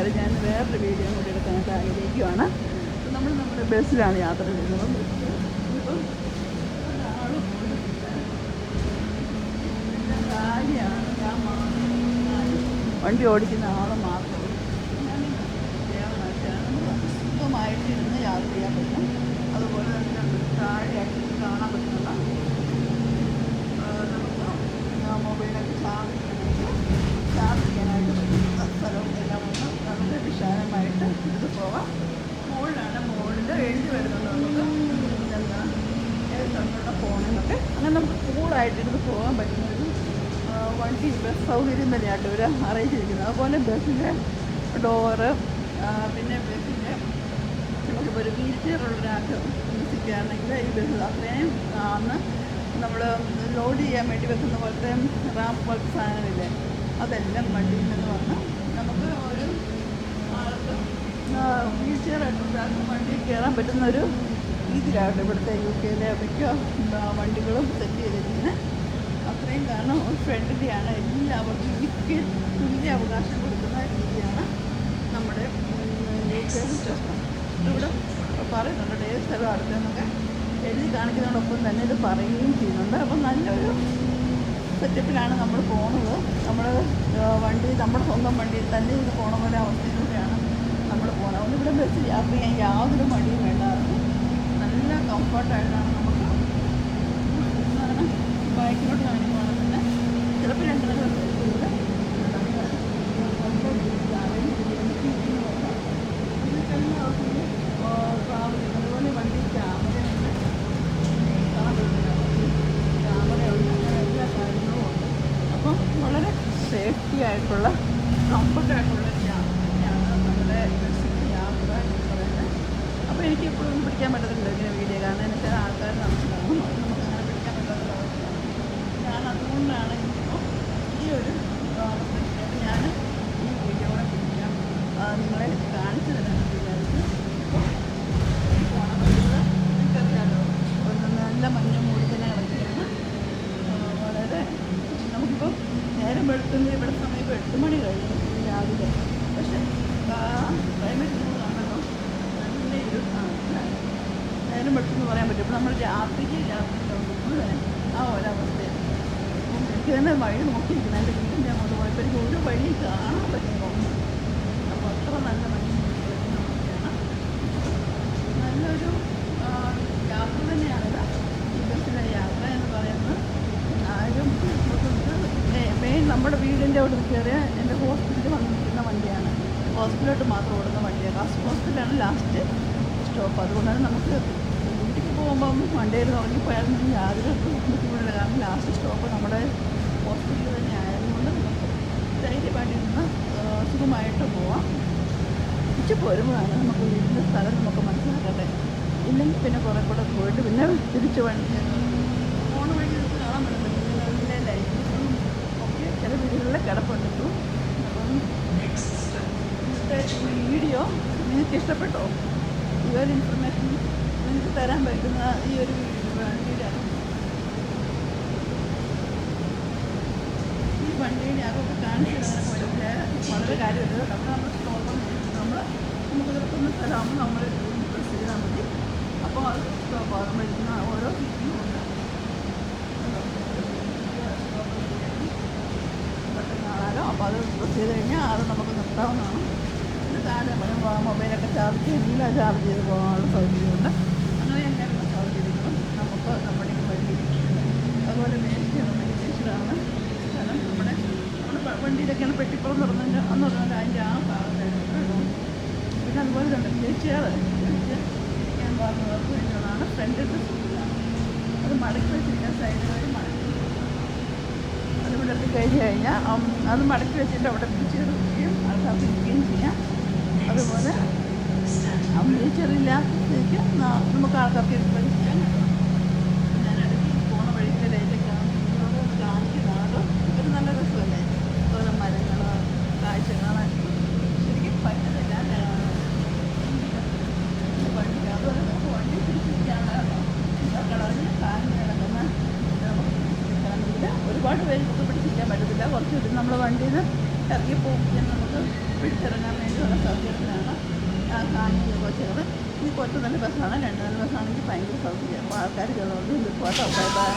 കാര്യം ഞാൻ വേറൊരു വീഡിയോ കൂടി എടുക്കാനായിട്ട് ആഗ്രഹിക്കുകയാണ് അപ്പം നമ്മൾ നമ്മുടെ ബസ്സിലാണ് യാത്ര ചെയ്യുന്നത്. ഇപ്പം വണ്ടി ഓടിക്കുന്ന ആൾ മാത്രം ഞാൻ നമുക്ക് സുഖമായിട്ട് ഇരുന്ന് യാത്ര ചെയ്യാൻ പറ്റും അതുപോലെ തന്നെ താഴെയായിട്ട് കാണാൻ പറ്റുന്ന നമുക്ക് മൊബൈലൊക്കെ ചാർജ് ചെയ്യാനായിട്ട് ചാർജ് ചെയ്യാനായിട്ട് പറ്റുന്ന സ്ഥലവും എല്ലാം ഒന്ന് വളരെ വിശാലമായിട്ട് ഇത് പോവാം മുകളിലാണ് മുകളിൽ എഴുതി വരുന്നുണ്ട് നമുക്ക് എന്താ ഏത് സ്ഥലത്തോടെ പോകണമെന്നൊക്കെ അങ്ങനെ നമുക്ക് കൂളായിട്ട് ഇരുന്ന് പോകാൻ പറ്റുന്ന ഒരു ആ, വണ്ടി ബസ് സൗകര്യം തന്നെയായിട്ട് ഇവർ അറേഞ്ച് ചെയ്തിരിക്കുന്നത് അതുപോലെ ബസ്സിന്റെ ഡോറ് പിന്നെ ബസ്സിന്റെ നമുക്കിപ്പോൾ ഒരു വീൽ ചെയർ ഉള്ളൊരാൾക്ക് താമസിക്കുകയാണെങ്കിൽ ഈ ബസ് അത്രയും അന്ന് നമ്മൾ ലോഡ് ചെയ്യാൻ വേണ്ടി വെക്കുന്ന പോലത്തെ റാമ്പ് പോലത്തെ സാധനമില്ലേ അതെല്ലാം വണ്ടിയിൽ നിന്ന് വന്ന് നമുക്ക് ഒരു ആൾക്ക് വീൽ ചെയർ ആയിട്ട് വണ്ടിയിൽ കയറാൻ പറ്റുന്ന ഒരു രീതിയിലാകട്ടെ ഇവിടുത്തെ യു കെയിലെ മിക്ക വണ്ടികളും സെറ്റ് ചെയ്തിരിക്കുന്നത് അത്രയും കാരണം ഫ്രണ്ട്ലിയാണ് എല്ലാവർക്കും ഈക്വൽ തുല്യ അവകാശം കൊടുക്കുന്ന രീതിയാണ് നമ്മുടെ യു കെ സിസ്റ്റം ഇവിടെ പറയുന്നുണ്ട് ഏത് സ്ഥലം അടുത്തെന്നൊക്കെ എഴുതി കാണിക്കുന്നതോടൊപ്പം തന്നെ ഇത് പറയുകയും ചെയ്യുന്നുണ്ട്. അപ്പം നല്ലൊരു സെറ്റപ്പിലാണ് നമ്മൾ പോകുന്നത് നമ്മൾ വണ്ടി നമ്മുടെ സ്വന്തം വണ്ടിയിൽ തന്നെ ഇത് പോകണ പോലെ അവസ്ഥയിലൂടെയാണ് നമ്മൾ പോകുന്നത് അതുകൊണ്ട് ഇവിടെ ബസ്സിൽ യാത്ര ചെയ്യാൻ യാതൊരു മടിയും വേണ്ടായിരുന്നു. കംഫർട്ടായിട്ടാണ് നമുക്ക്. സാധാരണ ബൈക്കിലോട്ട് കാണിക്കുവാണെങ്കിൽ തന്നെ. ചിലപ്പോൾ രണ്ട് നില അതുപോലെ വണ്ടി ക്യാമറയുണ്ട് ക്യാമറയുണ്ട് അങ്ങനെ എല്ലാ കാര്യങ്ങളും ഉണ്ട്. അപ്പം വളരെ സേഫ്റ്റി ആയിട്ടുള്ള കംഫർട്ട് ആയിട്ടുള്ള ഒരു യാത്രയാണ് നമ്മുടെ യാത്ര എന്ന് പറയുന്നത്. അപ്പോൾ എനിക്ക് ഇപ്പോഴൊന്നും പിടിക്കാൻ പറ്റത്തില്ല ഇങ്ങനെ വീഡിയോ കാരണം എന്ന് വെച്ചാൽ ആൾക്കാർ മനസ്സിലാവും അത് നമുക്ക് അങ്ങനെ പിടിക്കാൻ പറ്റാത്ത അവസ്ഥയാണ് ഞാൻ അതുകൊണ്ടാണ് എനിക്കിപ്പോൾ ഈ ഒരു അവസ്ഥയ്ക്ക് ഞാൻ ഈ വീഡിയോ കൂടെ പിടിക്കാം ആ, നിങ്ങളെ കാണിച്ചു തരാൻ നല്ല മഞ്ഞ ഇവിടെ സമയം എട്ട് മണി കഴിഞ്ഞു രാവിലെ. പക്ഷേ ക്ലൈമറ്റ് കാണുമല്ലോ നല്ല ഇരുട്ടാണ്? നേരം വെളുത്തെന്ന് പറയാൻ പറ്റും നമ്മൾ രാത്രിക്ക് രാത്രി ആ ഒരവസ്ഥയാണ്. എനിക്ക് തന്നെ വഴി നോക്കിയിരിക്കണം എന്റെ വീടിന്റെ അങ്ങോട്ട് പോയപ്പോൾ ഒരു വഴി കാണാൻ പറ്റുന്നു അപ്പോൾ അത്ര നല്ല മനുഷ്യനാണ് നല്ലൊരു ആ, യാത്ര തന്നെയാണിത് ഈ ബസ്സിലെ യാത്ര എന്ന് പറയുന്നത് ആരും മെയിൻ നമ്മുടെ വീടിന്റെ അവിടെ കയറിയ എന്റെ ഹോസ്പിറ്റലിൽ വന്ന് നിൽക്കുന്ന വണ്ടിയാണ്. ഹോസ്പിറ്റലിലോട്ട് മാത്രം ഓടുന്ന വണ്ടിയാണ്. ലാസ്റ്റ് ഹോസ്പിറ്റലാണ് ലാസ്റ്റ് സ്റ്റോപ്പ് അതുകൊണ്ടാണ് നമുക്ക് വീട്ടിലേക്ക് പോകുമ്പം വണ്ടിയിൽ ഉറങ്ങിപ്പോയാലും യാതൊരു ബുദ്ധിമുട്ടില്ല കാരണം ലാസ്റ്റ് സ്റ്റോപ്പ് നമ്മുടെ ഹോസ്പിറ്റലിൽ തന്നെ ആയതുകൊണ്ട് നമുക്ക് ധൈര്യമായിട്ട് ഇരുന്ന് സുഖമായിട്ട് പോവാം. തിരിച്ച് പോരുമ്പോഴാണ് നമുക്ക് വീടിന്റെ സ്ഥലം നമുക്ക് മനസ്സിലാക്കട്ടെ ഇല്ലെങ്കിൽ പിന്നെ കുറേ കൂടെ പോയിട്ട് പിന്നെ തിരിച്ച് വണ്ടി ചില വീടുകളിൽ കിടപ്പുണ്ട് ഇപ്പം അപ്പം ഇന്നത്തെ വീഡിയോ നിങ്ങൾക്ക് ഇഷ്ടപ്പെട്ടോ? ഈ ഒരു ഇൻഫർമേഷൻ നിങ്ങൾക്ക് തരാൻ പറ്റുന്ന ഈ ഒരു വണ്ടിയിലാണ് ഈ വണ്ടീനെ അതൊക്കെ കാണിച്ചു തരാൻ വളരെ കാര്യമില്ല. അപ്പോൾ നമ്മൾ സ്റ്റോപ്പ് നമ്മൾ നമുക്ക് നിർത്തുന്ന സ്ഥലമാകുമ്പോൾ നമ്മൾ ചെയ്താൽ മതി. അപ്പോൾ അത് നമ്മൾ ഇരുന്ന ഓരോ സീറ്റിനും ഉണ്ട് പെട്ടെന്ന് അത് പ്രസ് ചെയ്ത് കഴിഞ്ഞാൽ അത് നമുക്ക് നിർത്താവുന്നതാണ്. പിന്നെ താഴെ മൊബൈലൊക്കെ ചാർജ് ചെയ്യില്ല ചാർജ് ചെയ്ത് പോകാനുള്ള സൗകര്യമുണ്ട്. അങ്ങനെ എല്ലാവരും ചെയ്തിരിക്കണം നമുക്ക് നമ്മുടെ പരിഹരിക്കുന്നുണ്ട് അതുപോലെ വേസ്റ്റ് മെഡിറ്റേഷനാണ് സ്ഥലം നമ്മുടെ നമ്മുടെ വണ്ടിയിലൊക്കെയാണ് പെട്ടിപ്പുറം തുറന്നതിന്റെ അന്ന് പറഞ്ഞാൽ അതിന്റെ ആ ഭാഗത്തായിട്ട് പിന്നെ അതുപോലെ തന്നെ ചേച്ചിയാൾ ഞാൻ പറഞ്ഞവർക്ക് വേണ്ടിയുള്ളതാണ്. ഫ്രണ്ടിലത്തെ അത് മടക്കി വെച്ചിരിക്കാൻ വഴി മടക്കി എത്തി കഴിഞ്ഞ് കഴിഞ്ഞാൽ അത് മടക്കി വെച്ചിട്ട് അവിടെ പിടിച്ചെടുക്കുകയും ആൾക്കാർക്ക് ഇരിക്കുകയും ചെയ്യാം. അതുപോലെ വീച്ചറില്ലാത്തേക്ക് നമുക്ക് ആൾക്കാർക്ക് ഇരിക്കുകയും നമ്മൾ വണ്ടിയിൽ നിന്ന് ഇറങ്ങി പോകും. ഇരിക്കാൻ നമുക്ക് പിടിച്ചിറങ്ങാൻ വേണ്ടിയുള്ള സൗകര്യത്തിലാണ് ആ കൊച്ചുകൾ ഈ കൊച്ചു നല്ല ബസ്സാണ്. രണ്ട് നല്ല ബസ്സാണെങ്കിൽ ഭയങ്കര സൗകര്യം. ആൾക്കാർ കയറുന്നത് പോട്ടോ. Bye bye.